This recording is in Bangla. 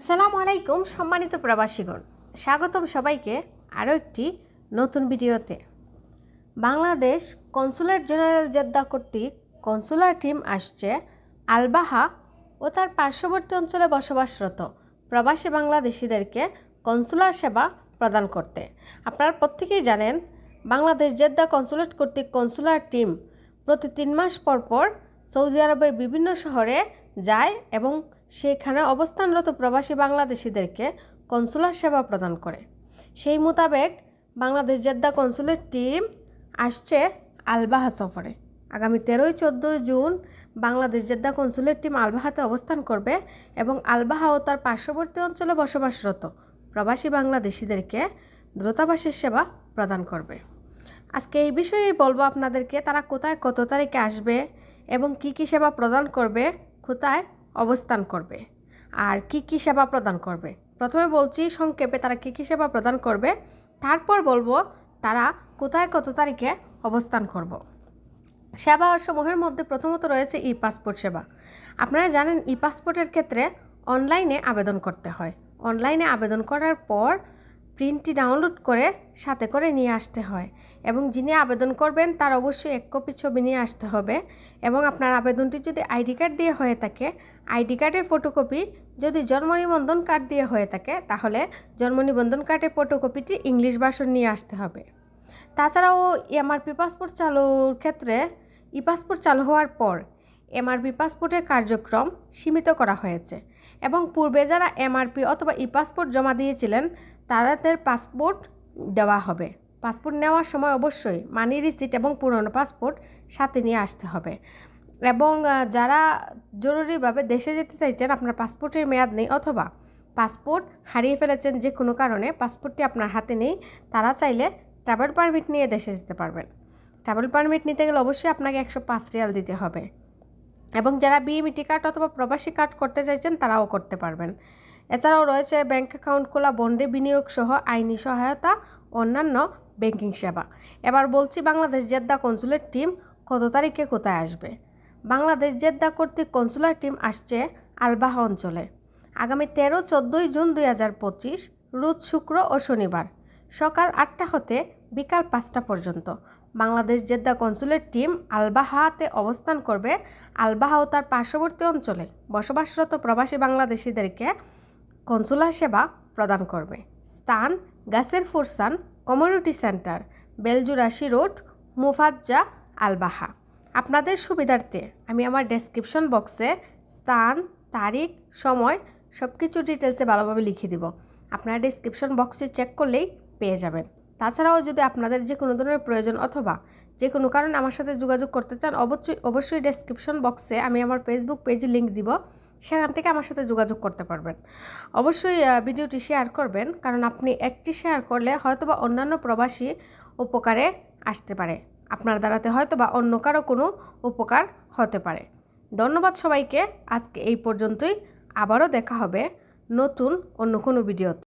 আসসালামু আলাইকুম সম্মানিত প্রবাসীগণ। স্বাগতম সবাইকে আরও একটি নতুন ভিডিওতে। বাংলাদেশ কনসুলেট জেনারেল জেদ্দা কর্তৃক কনসুলার টিম আসছে আলবাহা ও তার পার্শ্ববর্তী অঞ্চলে বসবাসরত প্রবাসী বাংলাদেশিদেরকে কনসুলার সেবা প্রদান করতে। আপনারা প্রত্যেকেই জানেন, বাংলাদেশ জেদ্দা কনসুলেট কর্তৃক কনসুলার টিম প্রতি তিন মাস পর পর সৌদি আরবের বিভিন্ন শহরে যায় এবং সেখানে অবস্থানরত প্রবাসী বাংলাদেশিদেরকে কনসুলার সেবা প্রদান করে। সেই মোতাবেক বাংলাদেশ জেদ্দা কনসুলেট টিম আসছে আলবাহা সফরে। আগামী তেরোই, চোদ্দোই June Bangladesh Jeddah consulate team আলবাহাতে অবস্থান করবে এবং আলবাহা ও তার পার্শ্ববর্তী অঞ্চলে বসবাসরত প্রবাসী বাংলাদেশিদেরকে দূতাবাসের সেবা প্রদান করবে। আজকে এই বিষয়ে বলব আপনাদেরকে, তারা কোথায় কত তারিখে আসবে এবং কি কি সেবা প্রদান করবে? কোথায় অবস্থান করবে। আর কি কি সেবা প্রদান করবে? প্রথমে বলছি সংক্ষেপে তারা কি কি সেবা প্রদান করবে। তারপর বলব তারা কোথায় কত তারিখে অবস্থান করব। সেবা সমূহের মধ্যে প্রথমত রয়েছে ই পাসপোর্ট সেবা। আপনারা জানেন ই পাসপোর্টের ক্ষেত্রে অনলাইনে আবেদন করতে হয়। অনলাইনে আবেদন করার পর প্রিন্টটি ডাউনলোড করে সাথে করে নিয়ে আসতে হয় এবং যিনি আবেদন করবেন তার অবশ্যই এক কপি ছবি নিয়ে আসতে হবে এবং আপনার আবেদনটি যদি আইডি কার্ড দিয়ে হয়ে থাকে, আইডি কার্ডের ফটোকপি যদি জন্ম নিবন্ধন কার্ড দিয়ে হয়ে থাকে, তাহলে জন্ম নিবন্ধন কার্ডের ফটোকপিটি ইংলিশ ভার্সন নিয়ে আসতে হবে। তাছাড়াও এমআরপি পাসপোর্ট চালুর ক্ষেত্রে ই পাসপোর্ট চালু হওয়ার পর, এমআরপি পাসপোর্টের কার্যক্রম সীমিত করা হয়েছে। এবং পূর্বে যারা এমআরপি অথবা ই পাসপোর্ট জমা দিয়েছিলেন, তাদের পাসপোর্ট দেওয়া হবে। পাসপোর্ট নেওয়ার সময় অবশ্যই মানি রিসিট এবং পুরনো পাসপোর্ট সাথে নিয়ে আসতে হবে। এবং যারা জরুরিভাবে দেশে যেতে চাইছেন, আপনার পাসপোর্টের মেয়াদ নেই অথবা পাসপোর্ট হারিয়ে ফেলেছেন যে কোনো কারণে, পাসপোর্টটি আপনার হাতে নেই, তারা চাইলে ট্রাভেল পারমিট নিয়ে দেশে যেতে পারবেন। ট্রাভেল পারমিট নিতে গেলে অবশ্যই আপনাকে একশো পাঁচ রিয়াল দিতে হবে। এবং যারা বিএমইটি কার্ড অথবা প্রবাসী কার্ড করতে চাইছেন, তারাও করতে পারবেন। এছাড়াও রয়েছে ব্যাংক অ্যাকাউন্ট খোলা, বন্ডে বিনিয়োগ সহ আইনি সহায়তা, অন্যান্য ব্যাংকিং সেবা। এবার বলছি বাংলাদেশ জেদ্দা কনসুলেট টিম কত তারিখে কোথায় আসবে? বাংলাদেশ জেদ্দা কর্তৃক কনসুলার টিম আসছে আলবাহ অঞ্চলে। আগামী তেরো, চোদ্দোই জুন দুই হাজার পঁচিশ, রোজ শুক্র ও শনিবার। সকাল আটটা হতে বিকাল পাঁচটা পর্যন্ত। বাংলাদেশ জেদ্দা কনসুলেট টিম আলবাহাতে অবস্থান করবে আলবাহা ও তার পার্শ্ববর্তী অঞ্চলে। বসবাসরত প্রবাসী বাংলাদেশিদেরকে কনসুলার সেবা প্রদান করবে। স্থান গাছের Fursan community centre, Baljurashi road, Mufajja Al Baha. আপনাদের সুবিধার্থে আমি আমার ডেসক্রিপশন বক্সে স্থান, তারিখ, সময় সব কিছু ডিটেলসে ভালোভাবে লিখে দিব। আপনারা ডিসক্রিপশন বক্সে চেক করলেই পেয়ে যাবেন। তাছাড়াও যদি আপনাদের যে কোনো ধরনের প্রয়োজন অথবা যে কোনো কারণে আমার সাথে যোগাযোগ করতে চান, অবশ্যই অবশ্যই ডেসক্রিপশন বক্সে আমি আমার ফেসবুক পেজে লিঙ্ক দিব। সেখান থেকে আমার সাথে যোগাযোগ করতে পারবেন। অবশ্যই ভিডিওটি শেয়ার করবেন, কারণ আপনি একটি শেয়ার করলে হয়তোবা অন্যান্য প্রবাসী উপকারে আসতে পারে। আপনার দ্বারাতে হয়তো বা অন্য কারও কোনো উপকার হতে পারে। ধন্যবাদ সবাইকে। আজকে এই পর্যন্তই। আবারও দেখা হবে নতুন, অন্য কোনো ভিডিওতে।